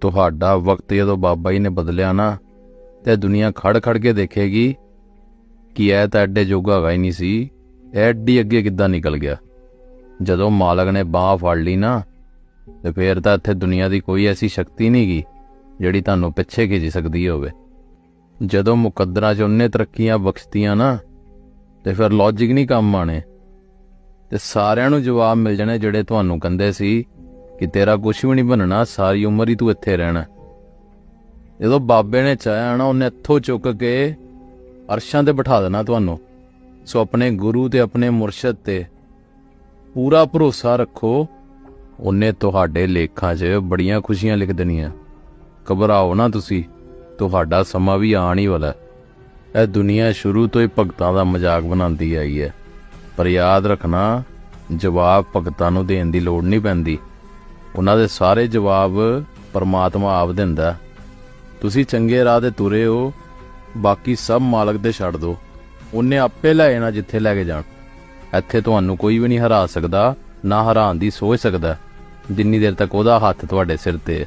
ਤੁਹਾਡਾ ਵਕਤ ਜਦੋਂ ਬਾਬਾ ਜੀ ਨੇ ਬਦਲਿਆ ਨਾ, ਤੇ ਦੁਨੀਆ ਖੜ ਖੜ ਕੇ ਦੇਖੇਗੀ ਕਿ ਇਹ ਤਾਂ ਐਡੇ ਜੋਗਾ ਹੈਗਾ ਹੀ ਨਹੀਂ ਸੀ, ਇਹ ਐਡੀ ਅੱਗੇ ਕਿੱਦਾਂ ਨਿਕਲ ਗਿਆ। ਜਦੋਂ ਮਾਲਕ ਨੇ ਬਾਹ ਫੜ ਲਈ ਨਾ, ਤੇ ਫੇਰ ਤਾਂ ਇੱਥੇ ਦੁਨੀਆ ਦੀ ਕੋਈ ਐਸੀ ਸ਼ਕਤੀ ਨਹੀਂ ਗੀ, ਜਿਹੜੀ ਤੁਹਾਨੂੰ ਪਿੱਛੇ ਖਿੱਚ ਸਕਦੀ ਹੋਵੇ। ਜਦੋਂ ਮੁਕੱਦਰਾਂ 'ਚ ਉਹਨੇ ਤਰੱਕੀਆਂ ਬਖਸ਼ਤੀਆਂ ਨਾ, ਤੇ ਫਿਰ ਲੌਜੀਕ ਨਹੀਂ ਕੰਮ ਆਣੇ ਤੇ ਸਾਰਿਆਂ ਨੂੰ ਜਵਾਬ ਮਿਲ ਜਾਣੇ ਜਿਹੜੇ ਤੁਹਾਨੂੰ ਕਹਿੰਦੇ ਸੀ ਕਿ ਤੇਰਾ ਕੁਝ ਵੀ ਨਹੀਂ ਬਣਨਾ, ਸਾਰੀ ਉਮਰ ਹੀ ਤੂੰ ਇੱਥੇ ਰਹਿਣਾ। ਜਦੋਂ ਬਾਬੇ ਨੇ ਚਾਹਿਆ ਨਾ, ਉਹਨੇ ਇੱਥੋਂ ਚੁੱਕ ਕੇ ਅਰਸ਼ਾਂ ਤੇ ਬਿਠਾ ਦੇਣਾ ਤੁਹਾਨੂੰ। ਸੋ ਆਪਣੇ ਗੁਰੂ ਤੇ, ਆਪਣੇ ਮੁਰਸ਼ਿਦ ਤੇ ਪੂਰਾ ਭਰੋਸਾ ਰੱਖੋ, ਉਹਨੇ ਤੁਹਾਡੇ ਲੇਖਾਂ 'ਚ ਬੜੀਆਂ ਖੁਸ਼ੀਆਂ ਲਿਖ ਦੇਣੀਆਂ। ਘਬਰਾਓ ਨਾ ਤੁਸੀਂ, ਤੁਹਾਡਾ ਸਮਾਂ ਵੀ ਆਉਣ ਹੀ ਵਾਲਾ। ਇਹ ਦੁਨੀਆ ਸ਼ੁਰੂ ਤੋਂ ਹੀ ਭਗਤਾਂ ਦਾ ਮਜ਼ਾਕ ਬਣਾਉਂਦੀ ਆਈ ਹੈ। ਪਰ ਯਾਦ ਰੱਖਣਾ, ਜਵਾਬ ਭਗਤਾਂ ਨੂੰ ਦੇਣ ਦੀ ਲੋੜ ਨਹੀਂ ਪੈਂਦੀ। ਉਹਨਾਂ ਦੇ ਸਾਰੇ ਜਵਾਬ ਪਰਮਾਤਮਾ ਆਪ ਦਿੰਦਾ ਤੁਸੀਂ ਚੰਗੇ ਰਾਹ ਤੇ ਤੁਰੇ ਹੋ, ਬਾਕੀ ਸਭ ਮਾਲਕ ਤੇ ਛੱਡ ਦਿਓ। ਉਹਨੇ ਆਪੇ ਲੈ ਜਾਣਾ ਜਿੱਥੇ ਲੈ ਕੇ ਜਾਣ। ਇੱਥੇ ਤੁਹਾਨੂੰ ਕੋਈ ਵੀ ਨਹੀਂ ਹਰਾ ਸਕਦਾ, ਨਾ ਹਰਾਉਣ ਦੀ ਸੋਚ ਸਕਦਾ। ਜਿੰਨੀ ਦੇਰ ਤੱਕ ਉਹਦਾ ਹੱਥ ਤੁਹਾਡੇ ਸਿਰ ਤੇ ਹੈ।